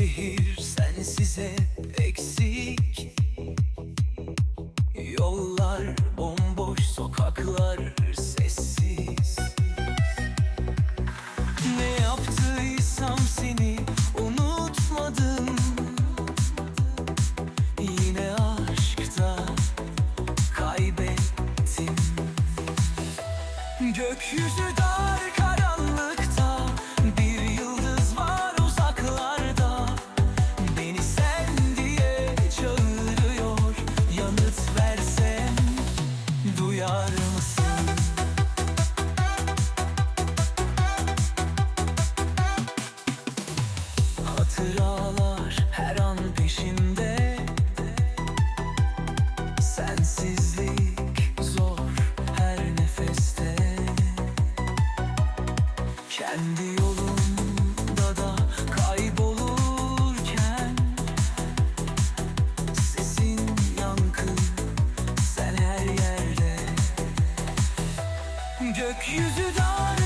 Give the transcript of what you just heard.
şehir sensize eksik. Yollar bomboş sokaklar sessiz. Ne yaptıysam seni unutmadım. Yine aşkta kaybettim. Gökyüzü dar. Mısralar her an peşinde. Sensizlik zor her nefeste. Kendi yolumda da kaybolurken Sesin yankı sen her yerde. Gökyüzü dar